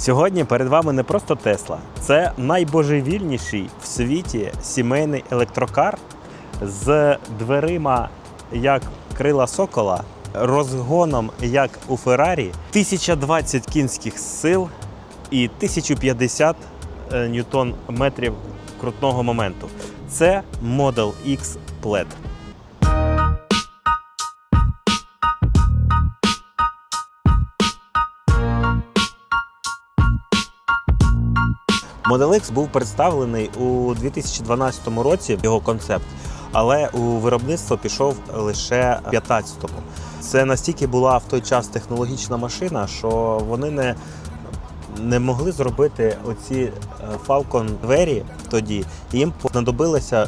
Сьогодні перед вами не просто Тесла, це найбожевільніший в світі сімейний електрокар з дверима як крила сокола, розгоном як у Феррарі, 1020 кінських сил і 1050 е, ньютон метрів крутного моменту. Це Model X Plaid. Model X був представлений у 2012 році його концепт, але у виробництво пішов лише в 2015-му. Це настільки була в той час технологічна машина, що вони не, не могли зробити оці е, Falcon двері тоді. Їм знадобилося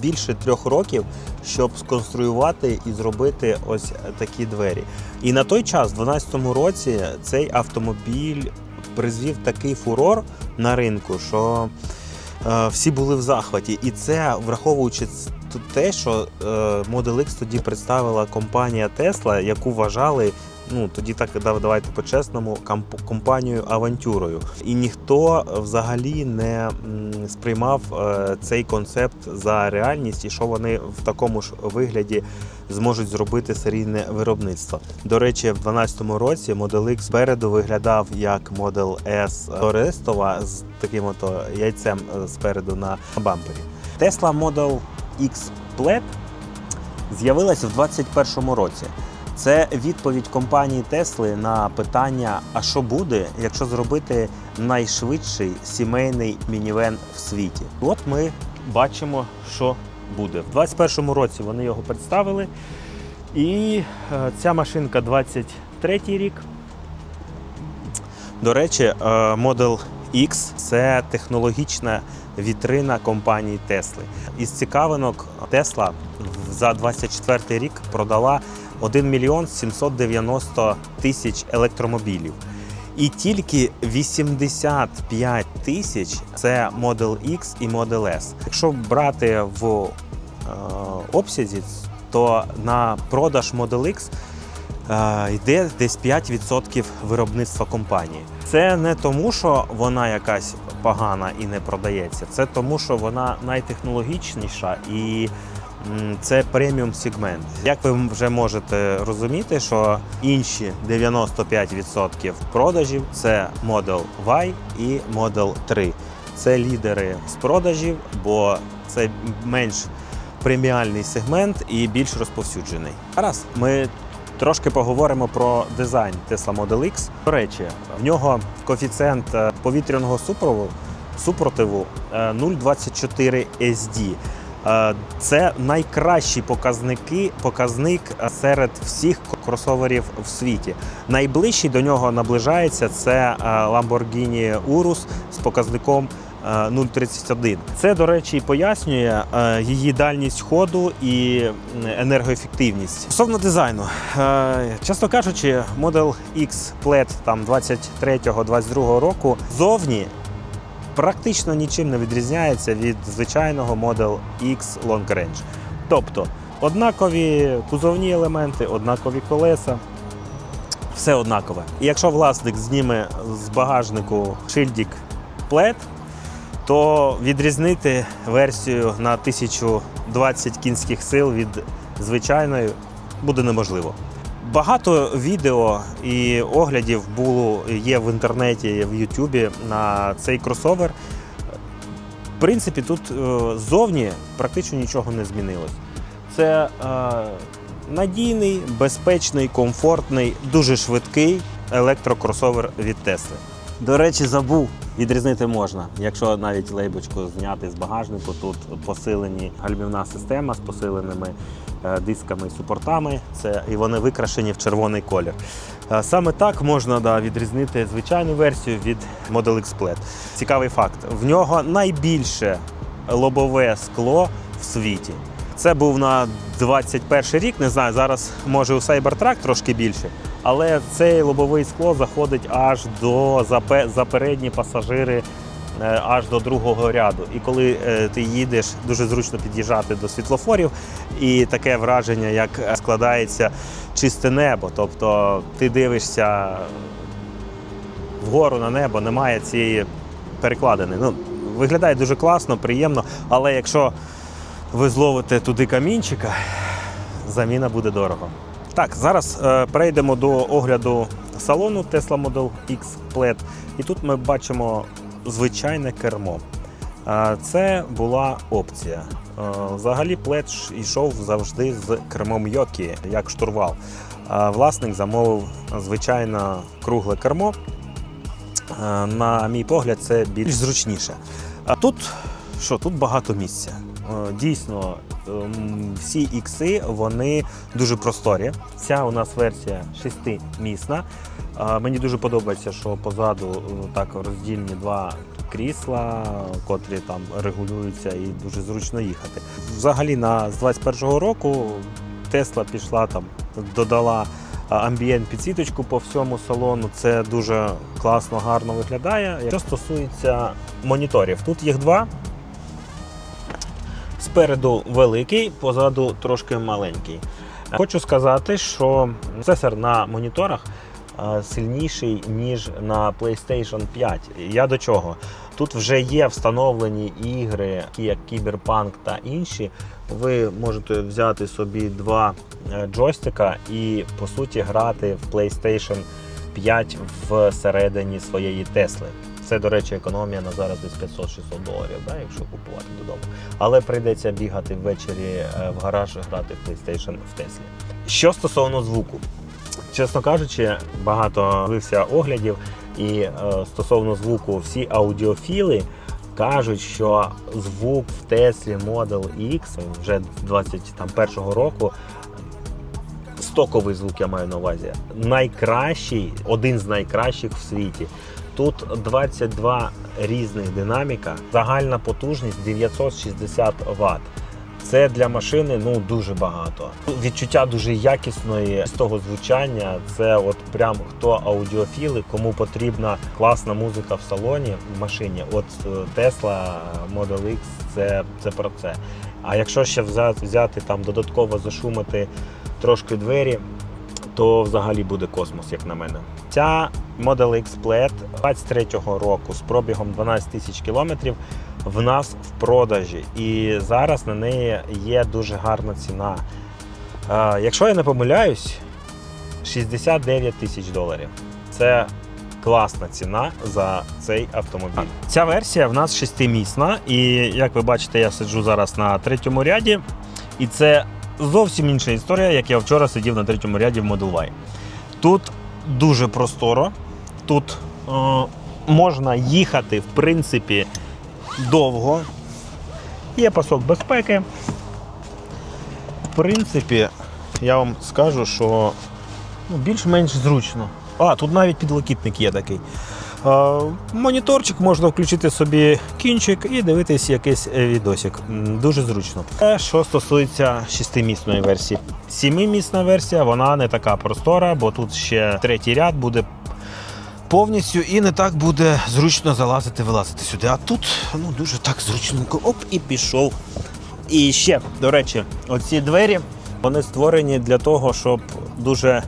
більше трьох років, щоб сконструювати і зробити ось такі двері. І на той час, в 2012 році, цей автомобіль призвів такий фурор на ринку, що е, всі були в захваті. І це враховуючи те, що е, Model X тоді представила компанія Tesla, яку вважали. Ну тоді так дав- давайте по-чесному компанією авантюрою. І ніхто взагалі не сприймав е, цей концепт за реальність, і що вони в такому ж вигляді зможуть зробити серійне виробництво. До речі, в 2012 році Model X спереду виглядав як Model S Тористова з таким ото яйцем е, спереду на бампері. Tesla Model X Plaid з'явилася в 2021 році. Це відповідь компанії Тесли на питання: а що буде, якщо зробити найшвидший сімейний мінівен в світі? От ми бачимо, що буде. В 2021 році вони його представили. І е, ця машинка 23 рік. До речі, е, Model X це технологічна вітрина компанії Тесли. Із цікавинок Tesla за 24 рік продала 1 мільйон 790 тисяч електромобілів. І тільки 85 тисяч це Model X і Model S. Якщо брати в е, обсязі, то на продаж Model X е, йде десь 5% виробництва компанії. Це не тому, що вона якась погана і не продається, це тому, що вона найтехнологічніша і це преміум сегмент. Як ви вже можете розуміти, що інші 95% продажів це Model Y і Model 3. Це лідери з продажів, бо це менш преміальний сегмент і більш розповсюджений. Зараз ми трошки поговоримо про дизайн Tesla Model X. До речі, в нього коефіцієнт е, повітряного супротиву, супротиву е, 0,24 SD. Е, Це найкращий показники, показник е, серед всіх кросоверів в світі. Найближчий до нього наближається це е, Lamborghini Urus з показником е, 0,31. Це, до речі, пояснює її дальність ходу і енергоефективність. Стосовно дизайну, чесно кажучи, Model X Plaid там 23-22 року зовні практично нічим не відрізняється від звичайного Model X Long Range. Тобто однакові кузовні елементи, однакові колеса. Все однакове. І якщо власник зніме з багажнику шильдик плед, то відрізнити версію на 1020 кінських сил від звичайної буде неможливо. Багато відео і оглядів було є в інтернеті, в Ютубі на цей кросовер. В принципі, тут е, зовні практично нічого не змінилось. Це е, надійний, безпечний, комфортний, дуже швидкий електрокросовер від Тесли. До речі, забув. Відрізнити можна, якщо навіть лейбочку зняти з багажнику, тут посилені гальмівна система з посиленими е, дисками і супортами. Це і вони викрашені в червоний колір. Е, Саме так можна да, відрізнити звичайну версію від Model X Plaid. Цікавий факт: в нього найбільше лобове скло в світі. Це був на 21 рік. Не знаю, зараз може у Cybertruck трошки більше, але цей лобовий скло заходить аж до за, передні пасажири. е, Аж до другого ряду. І коли е, ти їдеш, дуже зручно під'їжджати до світлофорів, і таке враження, як е, складається чисте небо. Тобто ти дивишся вгору на небо, немає цієї перекладини. Ну, виглядає дуже класно, приємно, але якщо ви зловите туди камінчика, заміна буде дорого. Так, зараз е, перейдемо до огляду салону Tesla Model X Plaid. І тут ми бачимо звичайне кермо. Е, Це була опція. Е, Взагалі плед йшов завжди з кермом Йокі, як штурвал. А Власник замовив звичайне кругле кермо. Е, На мій погляд, це більш зручніше. А тут що? Тут багато місця. Е, Дійсно, всі ікси вони дуже просторі. Ця у нас версія шестимісна. Е, Мені дуже подобається, що позаду е, так роздільні два крісла, котрі там регулюються і дуже зручно їхати. Взагалі, на з 21-го року Тесла пішла там, додала амбієнт підсвіточку по всьому салону. Це дуже класно, гарно виглядає. Що стосується моніторів, тут їх два. Спереду великий, позаду трошки маленький. Хочу сказати, що процесор на моніторах е, сильніший, ніж на PlayStation 5. Я до чого? Тут вже є встановлені ігри, такі як Cyberpunk та інші. Ви можете взяти собі два е, джойстика і по суті грати в PlayStation 5 всередині своєї Тесли. Це, до речі, економія на зараз десь 500-600 доларів, да, якщо купувати додому. Але прийдеться бігати ввечері е, в гараж грати в PlayStation в Теслі. Що стосовно звуку, чесно кажучи, багато дивився оглядів, і е, стосовно звуку, всі аудіофіли кажуть, що звук в Теслі Model X вже 21-го року. Стоковий звук я маю на увазі. Найкращий, один з найкращих в світі. Тут 22 різних динаміка, загальна потужність 960 Вт. Це для машини ну дуже багато. Відчуття дуже якісної з того звучання. Це от прям хто аудіофіли, кому потрібна класна музика в салоні в машині. От е, Tesla Model X це, це про це. А якщо ще взяти, там додатково зашумити трошки двері, то взагалі буде космос, як на мене. Ця Model X Plaid 23-го року з пробігом 12 тисяч кілометрів в нас в продажі. І зараз на неї є дуже гарна ціна. Якщо я не помиляюсь, 69 тисяч доларів. Це класна ціна за цей автомобіль. Ця версія в нас шестимісна, і як ви бачите, я сиджу зараз на третьому ряді. І це зовсім інша історія, як я вчора сидів на третьому ряді в Model Y. Тут дуже просторо, тут е, можна їхати, в принципі, довго. Є пасок безпеки. В принципі, я вам скажу, що ну, більш-менш зручно. А, тут навіть підлокітник є такий. Е, моніторчик можна включити собі кінчик і дивитись якийсь е, відосик. Дуже зручно. Те, що стосується шестимісної версії. Сімимісна версія, вона не така простора, бо тут ще третій ряд буде повністю і не так буде зручно залазити, вилазити сюди. А тут ну, дуже так зручненько. Оп, і пішов. І ще, до речі, оці двері вони створені для того, щоб дуже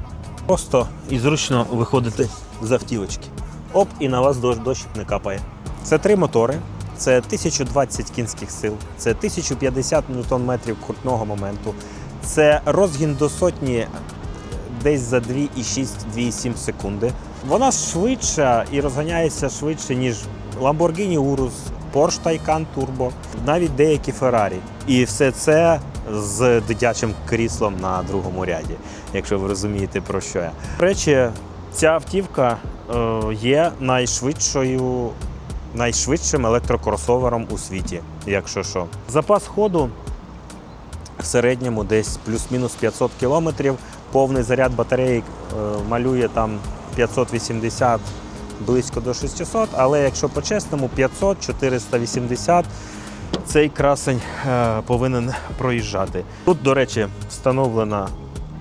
просто і зручно виходити з автівочки. Оп, і на вас дощ, не капає. Це три мотори, це 1020 кінських сил, це 1050 ньютон-метрів крутного моменту, це розгін до сотні десь за 2,6-2,7 секунди. Вона швидша і розганяється швидше, ніж Lamborghini Urus, Porsche Taycan Turbo, навіть деякі Ferrari. І все це з дитячим кріслом на другому ряді, якщо ви розумієте про що я. До речі, ця автівка е, є найшвидшою, найшвидшим електрокросовером у світі, якщо що. Запас ходу в середньому десь плюс-мінус 500 кілометрів. Повний заряд батареї е, малює там 580 близько до 600, але якщо по-чесному 500-480 цей красень е, повинен проїжджати. Тут, до речі, встановлена,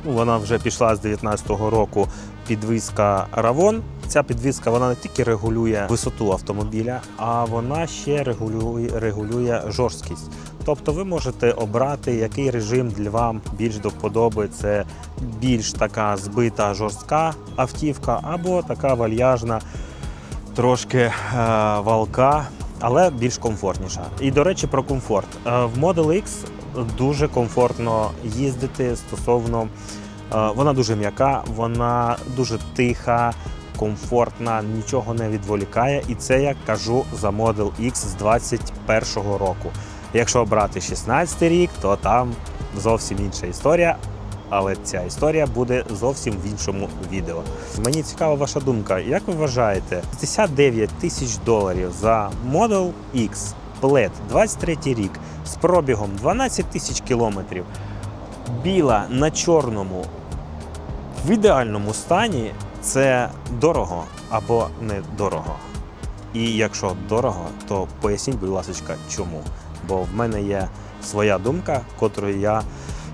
ну, вона вже пішла з 2019 року підвізка Ravon. Ця підвізка вона не тільки регулює висоту автомобіля, а вона ще регулює, регулює жорсткість. Тобто ви можете обрати, який режим для вам більш до вподоби. Це більш така збита жорстка автівка, або така вальяжна трошки е, валка, але більш комфортніша. І до речі, про комфорт. Е, в Model X дуже комфортно їздити стосовно. Е, Вона дуже м'яка, вона дуже тиха, комфортна, нічого не відволікає. І це я кажу за Model X з 21-го року. Якщо брати 16 рік, то там зовсім інша історія. Але ця історія буде зовсім в іншому відео. Мені цікава ваша думка. Як ви вважаєте, 59 тисяч доларів за Model X Plaid 23 рік з пробігом 12 тисяч кілометрів, біла на чорному в ідеальному стані це дорого або не дорого. І якщо дорого, то поясніть, будь ласка, чому. Бо в мене є своя думка, котру я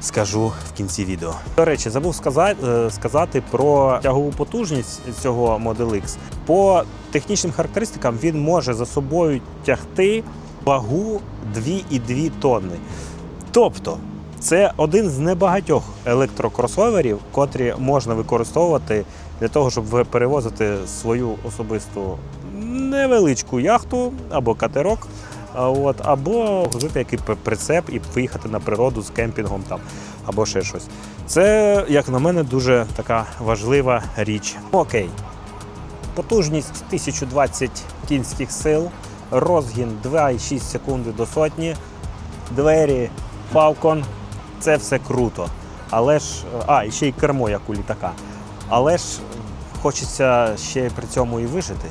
скажу в кінці відео. До речі, забув сказати, е, сказати про тягову потужність цього Model X. По технічним характеристикам він може за собою тягти вагу 2,2 тонни. Тобто, це один з небагатьох електрокросоверів, котрі можна використовувати для того, щоб перевозити свою особисту невеличку яхту або катерок. От, або грузити який прицеп і виїхати на природу з кемпінгом там, або ще щось. Це, як на мене, дуже така важлива річ. Окей. Потужність 1020 кінських сил, розгін 2,6 секунди до сотні, двері, Falcon. Це все круто. Але ж. А, і ще й кермо, як у літака. Але ж хочеться ще при цьому і вижити.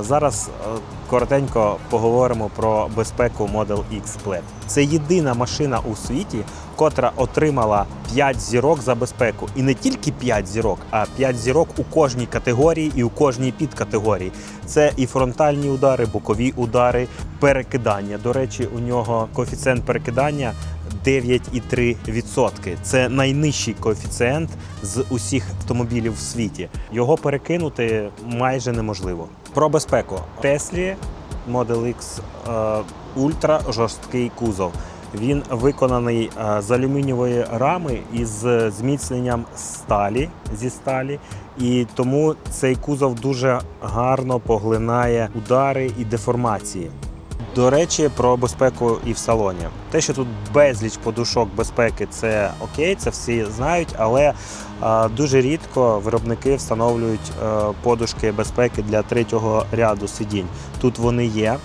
Зараз е, коротенько поговоримо про безпеку Model X Plaid. Це єдина машина у світі, котра отримала 5 зірок за безпеку. І не тільки 5 зірок, а 5 зірок у кожній категорії і у кожній підкатегорії. Це і фронтальні удари, бокові удари, перекидання. До речі, у нього коефіцієнт перекидання 9,3%. Це найнижчий коефіцієнт з усіх автомобілів в світі. Його перекинути майже неможливо. Про безпеку Теслі Model X е, ультра жорсткий кузов. Він виконаний е, з алюмінієвої рами із зміцненням сталі зі сталі, і тому цей кузов дуже гарно поглинає удари і деформації. До речі, про безпеку і в салоні. Те, що тут безліч подушок безпеки, це окей, це всі знають, але е, дуже рідко виробники встановлюють е, подушки безпеки для третього ряду сидінь. Тут вони є.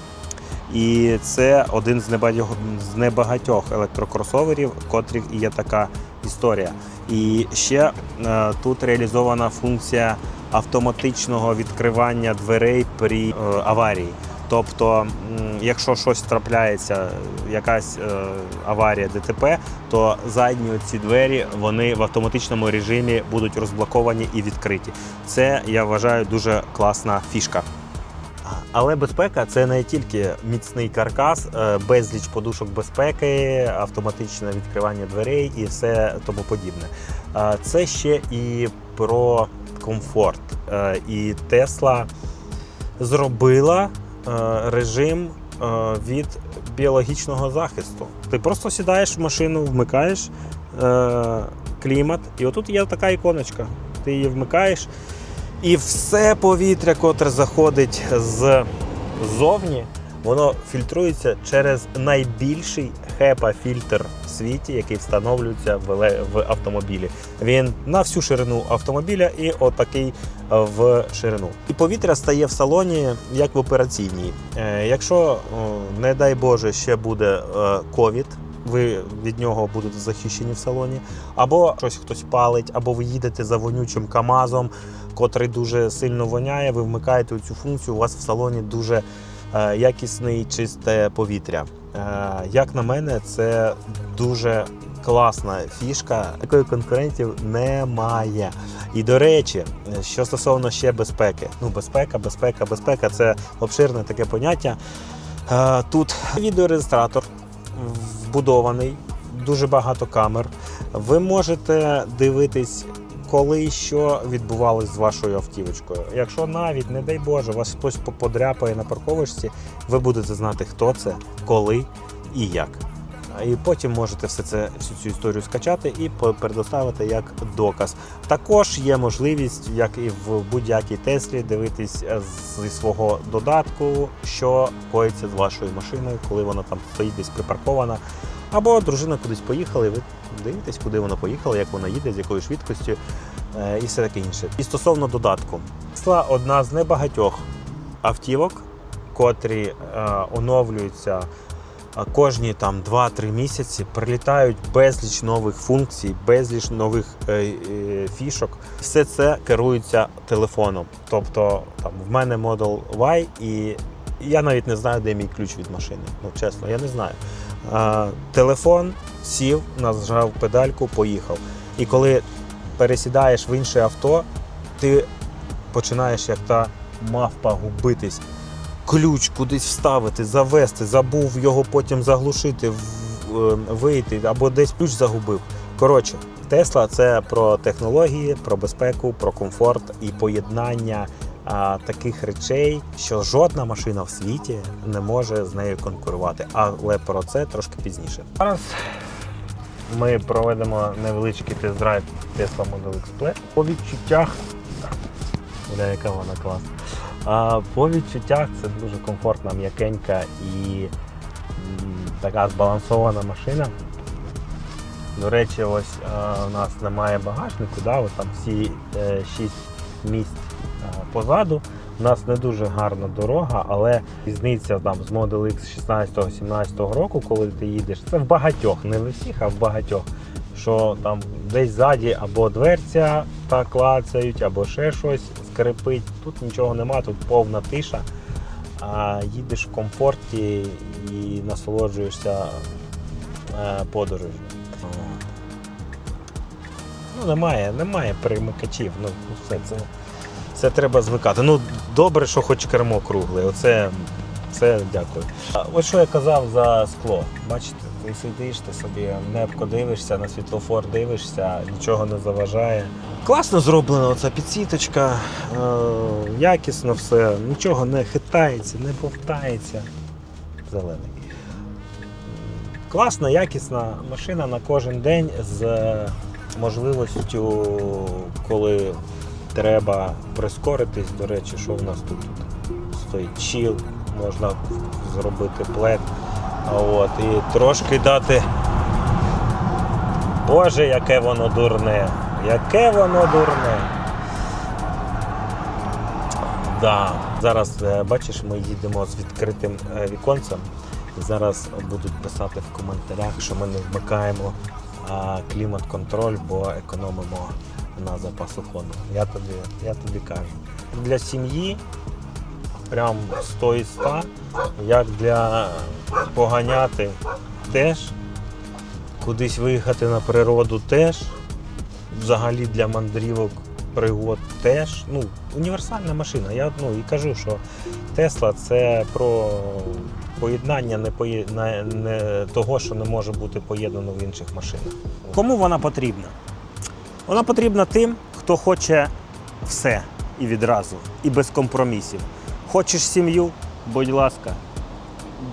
І це один з небагатьох, електрокросоверів, котрих є така історія. І ще е, тут реалізована функція автоматичного відкривання дверей при аварії. Тобто, якщо щось трапляється, якась е, аварія ДТП, то задні ці двері вони в автоматичному режимі будуть розблоковані і відкриті. Це я вважаю дуже класна фішка. Але безпека це не тільки міцний каркас, е, безліч подушок безпеки, автоматичне відкривання дверей і все тому подібне. Це ще і про комфорт. Е, І Тесла зробила режим е, від біологічного захисту. Ти просто сідаєш в машину, вмикаєш е, клімат, і отут є така іконочка. Ти її вмикаєш. І все повітря, котре заходить ззовні, воно фільтрується через найбільший HEPA-фільтр в світі, який встановлюється в, автомобілі. Він на всю ширину автомобіля і отакий е, в ширину. І повітря стає в салоні як в операційній. Е, Якщо, не дай Боже, ще буде ковід. Ви від нього будете захищені в салоні, або щось хтось палить, або ви їдете за вонючим КАМАЗом, котрий дуже сильно воняє. Ви вмикаєте цю функцію. У вас в салоні дуже е, якісне і чисте повітря. Е, як на мене, це дуже класна фішка. Такої конкурентів немає. І до речі, що стосовно ще безпеки, ну безпека, безпека, безпека це обширне таке поняття. Е, Тут відеореєстратор вбудований, дуже багато камер. Ви можете дивитись, коли що відбувалось з вашою автівочкою. Якщо навіть, не дай Боже, вас хтось подряпає на парковочці, ви будете знати, хто це, коли і як. І потім можете все це, всю цю історію скачати і предоставити як доказ. Також є можливість, як і в будь-якій Теслі, дивитись е, зі свого додатку, що коїться з вашою машиною, коли вона там стоїть десь припаркована. Або дружина кудись поїхала, і ви дивитесь, куди вона поїхала, як вона їде, з якою швидкістю е, і все таке інше. І стосовно додатку, Tesla одна з небагатьох автівок, котрі е, оновлюються кожні там 2-3 місяці прилітають безліч нових функцій, безліч нових е, е, фішок. Все це керується телефоном. Тобто там в мене Model Y, і я навіть не знаю, де мій ключ від машини. Ну чесно, я не знаю. Телефон сів, нажав педальку, поїхав. І коли пересідаєш в інше авто, ти починаєш як та мавпа губитись ключ кудись вставити, завести, забув його потім заглушити, е, вийти або десь ключ загубив. Коротше, Тесла це про технології, про безпеку, про комфорт і поєднання а, таких речей, що жодна машина в світі не може з нею конкурувати. Але про це трошки пізніше. Зараз ми проведемо невеличкий тест-драйв Tesla Model X Plaid. По відчуттях, бля, яка вона класна. А по відчуттях це дуже комфортна, м'якенька і така збалансована машина. До речі, ось е, у нас немає багажнику, да, от там всі е, 6 місць позаду. У нас не дуже гарна дорога, але різниця там з Model X 16-17 року, коли ти їдеш, це в багатьох, не в усіх, а в багатьох. Що там десь ззаді або дверця та клацають, або ще щось скрипить. Тут нічого нема, тут повна тиша. А їдеш в комфорті і насолоджуєшся е, подорожю. Ну, немає, немає перемикачів. Ну, все це, це треба звикати. Ну, добре, що хоч кермо кругле. Оце це дякую. Ось що я казав за скло. Бачите, ти сидиш, ти собі небко дивишся, на світлофор дивишся, нічого не заважає. Класно зроблена оця підсіточка, е, якісно все, нічого не хитається, не повтається. Зелений. Класна, якісна машина на кожен день з можливістю, коли треба прискоритись. До речі, що в нас тут стоїть чіл, можна зробити плед. От, і трошки дати. Боже, яке воно дурне! Яке воно дурне! Да. Зараз е, бачиш, ми їдемо з відкритим е, віконцем. Зараз будуть писати в коментарях, що ми не вмикаємо клімат-контроль, бо економимо на запасу ходу. Я тобі, я тобі кажу. Для сім'ї прям 100 із 100, як для поганяти теж, кудись виїхати на природу теж, взагалі для мандрівок пригод теж. Ну, універсальна машина. Я ну, і кажу, що Тесла це про поєднання не, пої... не, не того, що не може бути поєднано в інших машинах. Кому вона потрібна? Вона потрібна тим, хто хоче все і відразу, і без компромісів. Хочеш сім'ю, будь ласка,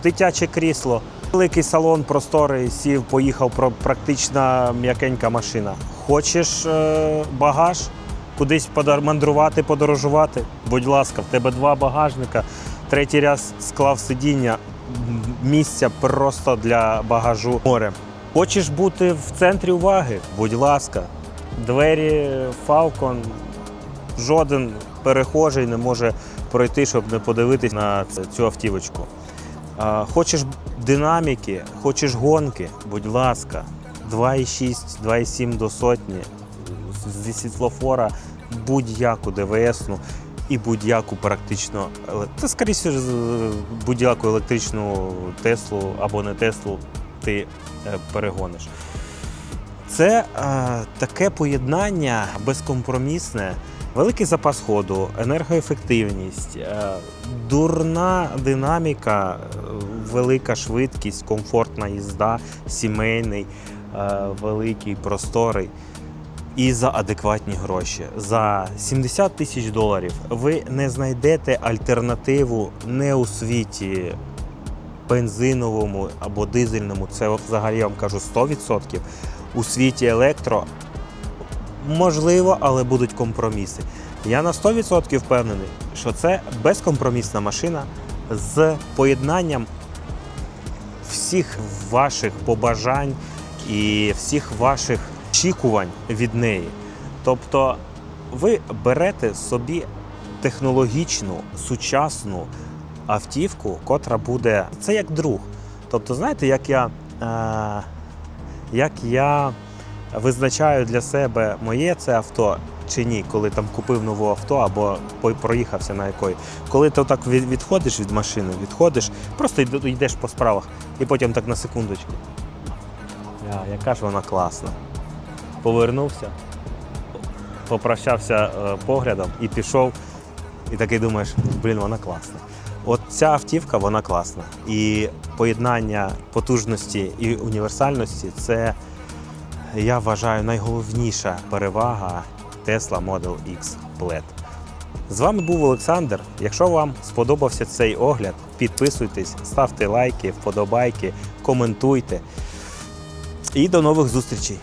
дитяче крісло, великий салон, просторий, сів, поїхав практична м'якенька машина. Хочеш е, багаж, кудись мандрувати, подорожувати, будь ласка, в тебе два багажника, третій раз склав сидіння, місця просто для багажу. Море. Хочеш бути в центрі уваги, будь ласка, двері Falcon, жоден перехожий не може пройти, щоб не подивитись на цю автівочку. Хочеш динаміки, хочеш гонки, будь ласка, 2,6, 2,7 до сотні зі світлофора будь-яку ДВСну і будь-яку практично та скоріше будь-яку електричну Теслу або не Теслу ти е, перегониш. Це е, таке поєднання безкомпромісне, великий запас ходу, енергоефективність, е, дурна динаміка, е, велика швидкість, комфортна їзда, сімейний, е, великий, просторий. І за адекватні гроші. За 70 тисяч доларів ви не знайдете альтернативу не у світі бензиновому або дизельному, це взагалі я вам кажу 100%. У світі електро можливо, але будуть компроміси. Я на 100% впевнений, що це безкомпромісна машина з поєднанням всіх ваших побажань і всіх ваших очікувань від неї. Тобто ви берете собі технологічну, сучасну автівку, котра буде. Це як друг. Тобто, знаєте, як я, е, як я визначаю для себе моє це авто чи ні, коли там купив нове авто або проїхався на якої. Коли ти так відходиш від машини, відходиш, просто йдеш по справах і потім так на секундочку. Я, яка ж вона класна. Повернувся, попрощався е, поглядом і пішов. І такий думаєш, блін, вона класна. От ця автівка, вона класна. І поєднання потужності і універсальності це, я вважаю, найголовніша перевага Tesla Model X Plaid. З вами був Олександр. Якщо вам сподобався цей огляд, підписуйтесь, ставте лайки, вподобайки, коментуйте. І до нових зустрічей!